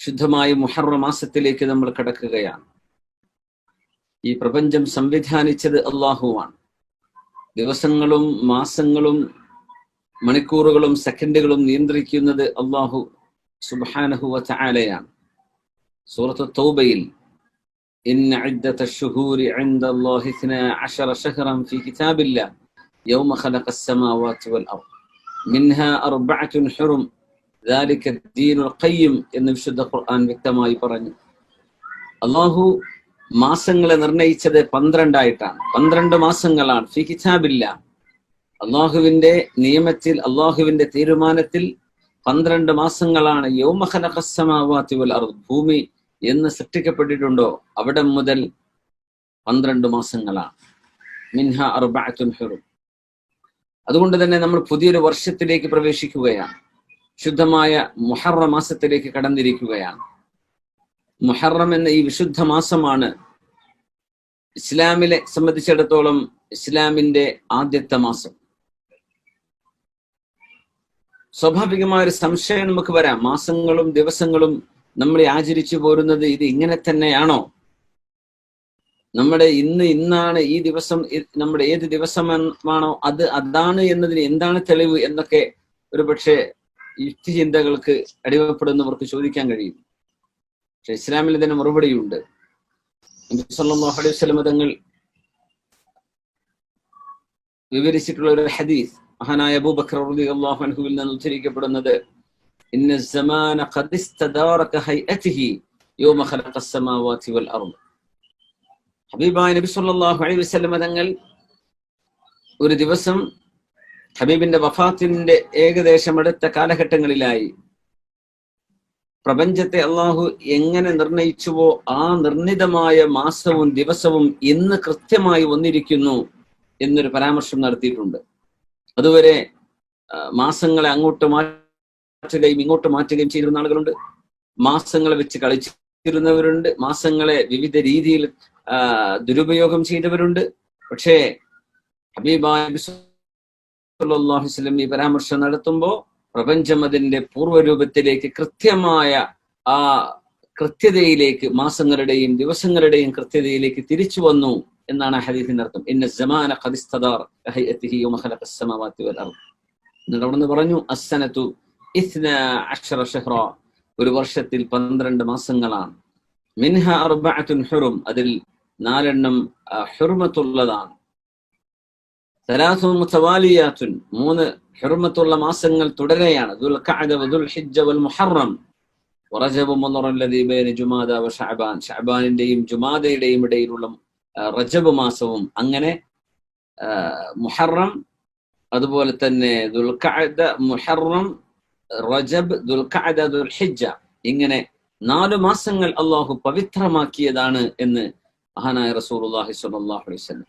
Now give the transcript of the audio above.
ശുദ്ധമായ മുഹറ മാസത്തിലേക്ക് നമ്മൾ കടക്കുകയാണ് ഈ പ്രപഞ്ചം സംവിധാനിച്ചത് അള്ളാഹുവാണ് ദിവസങ്ങളും മാസങ്ങളും മണിക്കൂറുകളും സെക്കൻഡുകളും നിയന്ത്രിക്കുന്നത് അള്ളാഹു സുബാനഹുവ ചാലയാണ് സൂറത്ത് തൗബയിൽ إن عدة الشهور عند الله اثنا عشر شهرا في كتاب الله يوم خلق السماوات والأرض منها أربعة حرم എന്ന് വിശുദ്ധ ഖുർആൻ വ്യക്തമായി പറഞ്ഞു. അള്ളാഹു മാസങ്ങളെ നിർണയിച്ചത് പന്ത്രണ്ടായിട്ടാണ്. പന്ത്രണ്ട് മാസങ്ങളാണ്. ഫിഹിച്ചാബില്ല അള്ളാഹുവിന്റെ നിയമത്തിൽ അള്ളാഹുവിന്റെ തീരുമാനത്തിൽ പന്ത്രണ്ട് മാസങ്ങളാണ്. യോമഹലഖസമാവാത്തിവൽ അർ ഭൂമി എന്ന് സൃഷ്ടിക്കപ്പെട്ടിട്ടുണ്ടോ? അവിടെ മുതൽ പന്ത്രണ്ട് മാസങ്ങളാണ്. മിൻഹ അർബാത്തുൽ ഹെറു. അതുകൊണ്ട് തന്നെ നമ്മൾ പുതിയൊരു വർഷത്തിലേക്ക് പ്രവേശിക്കുകയാണ്. ശുദ്ധമായ മുഹറ മാസത്തിലേക്ക് കടന്നിരിക്കുകയാണ്. മുഹറം എന്ന ഈ വിശുദ്ധ മാസമാണ് ഇസ്ലാമിലെ സംബന്ധിച്ചിടത്തോളം ഇസ്ലാമിന്റെ ആദ്യത്തെ മാസം. സ്വാഭാവികമായ ഒരു സംശയം നമുക്ക് വരാം. മാസങ്ങളും ദിവസങ്ങളും നമ്മൾ ആചരിച്ചു പോരുന്നത് ഇത് ഇങ്ങനെ തന്നെയാണോ? നമ്മുടെ ഇന്ന് ഇന്നാണ് ഈ ദിവസം നമ്മുടെ ഏത് ദിവസമാണോ അത് അതാണ് എന്നതിന് എന്താണ് തെളിവ് എന്നൊക്കെ ഒരു പക്ഷേ യുക്തിചിന്തകൾക്ക് അടിമപ്പെടുന്നവർക്ക് ചോദിക്കാൻ കഴിയും. പക്ഷെ ഇസ്ലാമിൽ ഇതിന് മറുപടിയുണ്ട്. സല്ലാഹു അലൈഹി തങ്ങൾ വിവരിച്ചിട്ടുള്ള ഒരു ഹദീസ് മഹാനായ അബൂബക്കർ റബി അള്ളാഹുഹുവിൽ നിന്ന് ഉദ്ധരിക്കപ്പെടുന്നത് ഇന്ന സമാന ഹബീബായ നബി സല്ലല്ലാഹു അലൈഹി തങ്ങൾ ഒരു ദിവസം ഹബീബിന്റെ വഫാത്തിന്റെ ഏകദേശം അടുത്ത കാലഘട്ടങ്ങളിലായി. പ്രപഞ്ചത്തെ അള്ളാഹു എങ്ങനെ നിർണയിച്ചുവോ ആ നിർണിതമായ മാസവും ദിവസവും ഇന്ന് കൃത്യമായി വന്നിരിക്കുന്നു എന്നൊരു പരാമർശം നടത്തിയിട്ടുണ്ട്. അതുവരെ മാസങ്ങളെ അങ്ങോട്ട് മാറ്റുകയും ഇങ്ങോട്ട് മാറ്റുകയും ചെയ്തിരുന്ന ആളുകളുണ്ട്. മാസങ്ങളെ വെച്ച് കളിച്ചിരുന്നവരുണ്ട്. മാസങ്ങളെ വിവിധ രീതിയിൽ ദുരുപയോഗം ചെയ്തവരുണ്ട്. പക്ഷേ ഹബീബാഹിസ്ലം ഈ പരാമർശം നടത്തുമ്പോൾ പ്രപഞ്ചം അതിന്റെ പൂർവരൂപത്തിലേക്ക് കൃത്യമായ ആ കൃത്യതയിലേക്ക് മാസങ്ങളുടെയും ദിവസങ്ങളുടെയും കൃത്യതയിലേക്ക് തിരിച്ചു വന്നു എന്നാണ് ഹദീഫിന്റെ അർത്ഥം. ഇന്ന ജമാന ഖദിസ്തദാർ പറഞ്ഞു അസ്സനത്തു ഇസ്ന അക്ഷര ഷെഹ്റ. ഒരു വർഷത്തിൽ പന്ത്രണ്ട് മാസങ്ങളാണ്. മിൻഹ അർബഅത്തുൻ ഹുറും. അതിൽ നാലെണ്ണം ഹുർമത്തുള്ളതാണ്. സലാസു മുത്തവാലിയാത്തുൻ. മൂന്ന് ഹുർമത്തുള്ള മാസങ്ങൾ തുടരെയാണ് ദുൽ ഖഅദ വദുൽ ഹിജ്ജ വൽ മുഹറം. റജബ് മുന്നറല്ലദീ ബൈന ജുമാദ വ ശഅബാൻ ശഅബാനിന്റെയും ജുമാദയുടെയും ഇടയിലുള്ള റജബ് മാസവും അങ്ങനെ മുഹറം അതുപോലെ തന്നെ ദുൽഖഅദ മുഹറം റജബ് ദുൽഖഅദ ദുൽ ഹിജ്ജ. ഇങ്ങനെ നാല് മാസങ്ങൾ അള്ളാഹു പവിത്രമാക്കിയതാണ് എന്ന് മഹാനായ റസൂലുള്ളാഹി സ്വല്ലല്ലാഹു അലൈഹി വസല്ലം